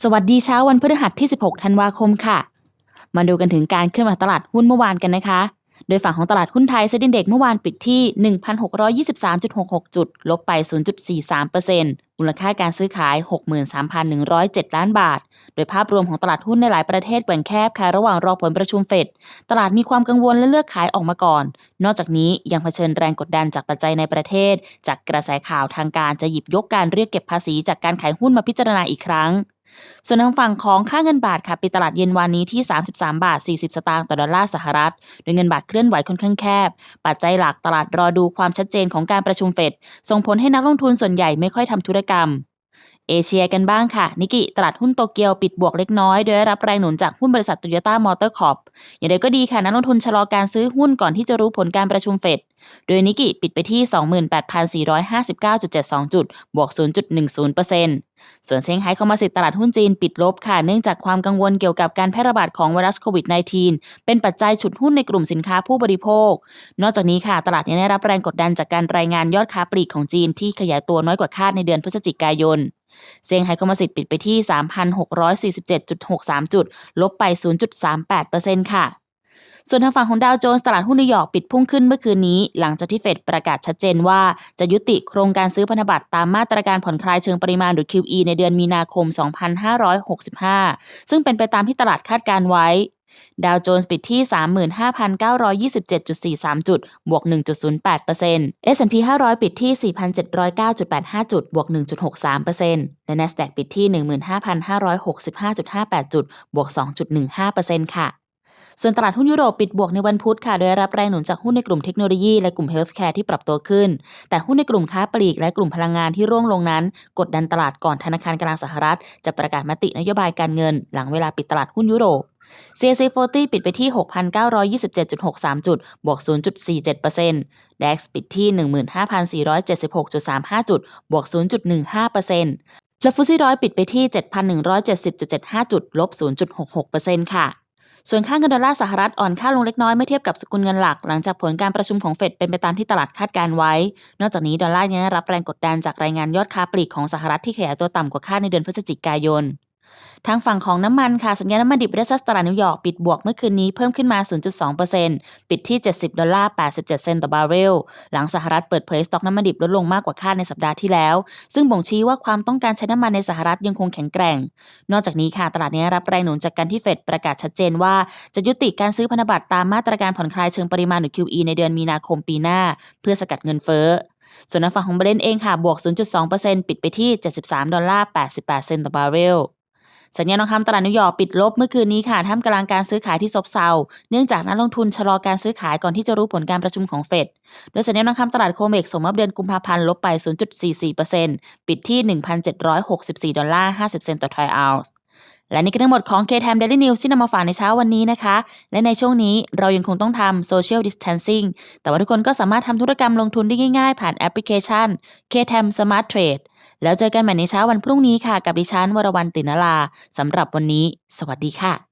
สวัสดีเช้าวันพฤหัสที่ 16 ธันวาคมค่ะ มาดูกันถึงการเคลื่อนไหวตลาดหุ้นเมื่อวานกันนะคะ โดยฝั่งของตลาดหุ้นไทยเซ็นดินเด็กเมื่อวานปิดที่ 1,623.66 จุด ลบไป 0.43%มูลค่าการซื้อขาย 63,107 ล้านบาท โดยภาพรวมของตลาดหุ้นในหลายประเทศแกว่งแคบค่ะระหว่างรอผลประชุมเฟด ตลาดมีความกังวลและเลือกขายออกมาก่อน นอกจากนี้ยังเผชิญแรงกดดันจากปัจจัยในประเทศ จากกระแสข่าวทางการจะหยิบยกการเรียกเก็บภาษีจากการขายหุ้นมาพิจารณาอีกครั้ง ส่วนทางฝั่งของค่าเงินบาทค่ะปิดตลาดเย็นวานนี้ที่ 33 บาท 40 สตางค์ต่อดอลลาร์สหรัฐ โดยเงินบาทเคลื่อนไหวค่อนข้างแคบ ปัจจัยหลักตลาดรอดูความชัดเจนของการประชุมเฟด ส่งผลให้นักลงทุนส่วนใหญ่ไม่ค่อยทำธุรกรรม เอเชียกันบ้างค่ะ นิกิตลาดหุ้นโตเกียวปิดบวกเล็กน้อย โดยได้รับแรงหนุนจากหุ้นบริษัทโตโยต้ามอเตอร์คอร์ปอย่างไรก็ดีค่ะ นักลงทุนชะลอการซื้อหุ้นก่อนที่จะรู้ผลการประชุมเฟด โดยนิกิปิดไปที่ 28,459.72 จุด บวก 0.10%ส่วนเซี่ยงไฮ้คอมมาสิตตลาดหุ้นจีนปิดลบค่ะ เนื่องจากความกังวลเกี่ยวกับการแพร่ระบาดของไวรัสโควิด -19 เป็นปัจจัยฉุดหุ้นในกลุ่มสินค้าผู้บริโภค นอกจากนี้ค่ะ ตลาดยังได้รับแรงกดดันจากการรายงานยอดค้าปลีกของจีนที่ขยายตัวน้อยกว่าคาดในเดือนพฤศจิกายน เซี่ยงไฮ้คอมมสิตปิดไปที่ 3,647.63 จุด ลบไป 0.38%ค่ะส่วนทางฝั่งของดาวโจนส์ตลาดหุ้นนิวยอร์กปิดพุ่งขึ้นเมื่อคืนนี้ หลังจากที่เฟดประกาศชัดเจนว่าจะยุติโครงการซื้อพันธบัตรตามมาตรการผ่อนคลายเชิงปริมาณหรือ QE ในเดือนมีนาคม 2565 ซึ่งเป็นไปตามที่ตลาดคาดการไว้ ดาวโจนส์ปิดที่ 35,927.43 จุด บวก 1.08% S&P 500 ปิดที่ 4,709.85 จุด บวก 1.63%และ NASDAQ ปิดที่ 15,565.58 จุด บวก 2.15%ค่ะส่วนตลาดหุ้นยุโรปปิดบวกในวันพุธค่ะ โดยรับแรงหนุนจากหุ้นในกลุ่มเทคโนโลยีและกลุ่มเฮลท์แคร์ที่ปรับตัวขึ้น แต่หุ้นในกลุ่มค้าปลีกและกลุ่มพลังงานที่ร่วงลงนั้น กดดันตลาดก่อนธนาคารกลางสหรัฐ จะประกาศมตินโยบายการเงิน หลัง웨ลาปิดตลาดหุ้นยุโรป CAC 40 ปิดไปที่ 6,927.63 จุด บวก 0.47% DAX ปิดที่ 15,476.35 จุด บวก 0.15%และฟุตซี่ร้อยปิดไปที่ 7,170.75 จุด ลบ 0.66%ค่ะส่วนค่าเงินดอลลาร์สหรัฐอ่อนค่าลงเล็กน้อยเมื่อเทียบกับสกุลเงินหลักหลังจากผลการประชุมของเฟดเป็นไปตามที่ตลาดคาดการไว้ นอกจากนี้ดอลลาร์ยังได้รับแรงกดดันจากรายงานยอดค้าปลีกของสหรัฐที่ขยายตัวต่ำกว่าคาดในเดือนพฤศจิกายน ทางฝั่งของน้ำมันค่ะสัญญาณน้ำมันดิบเบรซัสตลาดนิวยอร์กปิดบวกเมื่อคืนนี้เพิ่มขึ้นมา 0.2%ปิดที่ 70 ดอลลาร์ 87 เซนต์ต่อบาร์เรล หลังสหรัฐเปิดเผยสต็อกน้ำมันดิบลดลงมากกว่าคาดในสัปดาห์ที่แล้ว ซึ่งบ่งชี้ว่าความต้องการใช้น้ำมันในสหรัฐยังคงแข็งแกร่ง นอกจากนี้ค่ะตลาดนี้รับแรงหนุนจากการที่เฟดประกาศชัดเจนว่าจะยุติการซื้อพันธบัตรตามมาตรการผ่อนคลายเชิงปริมาณหรือ QE ในเดือนมีนาคมปีหน้า เพื่อสกัดเงินเฟ้อส่วนฝั่งของเบรนเองค่ะบวก 0.2%ปิดไปที่ 73 ดอลลาร์ 88 เซนต์ต่อบาร์เรล สัญญาณทองคำตลาดนิวยอร์กปิดลบเมื่อคืนนี้ค่ะท่ามกลางการซื้อขายที่ซบเซา เนื่องจากนักลงทุนชะลอการซื้อขายก่อนที่จะรู้ผลการประชุมของเฟด โดยสัญญาณทองคำตลาดโคเมกส่งมอบเดือนกุมภาพันธ์ลบไป 0.44%ปิดที่ 1,764 ดอลลาร์ 50 เซนต์ต่อทรอยออนซ์ และนี่ก็ทั้งหมดของ K-Time Daily News ที่นำมาฝากในเช้าวันนี้นะคะ และในช่วงนี้เรายังคงต้องทำ Social Distancing แต่ว่าทุกคนก็สามารถทำธุรกรรมลงทุนได้ง่ายๆ ผ่านแอปพลิเคชัน K-Time Smart Trade แล้วเจอกันใหม่ในเช้าวันพรุ่งนี้ค่ะ กับดิฉันวรวรรณตินลาสำหรับวันนี้ สวัสดีค่ะ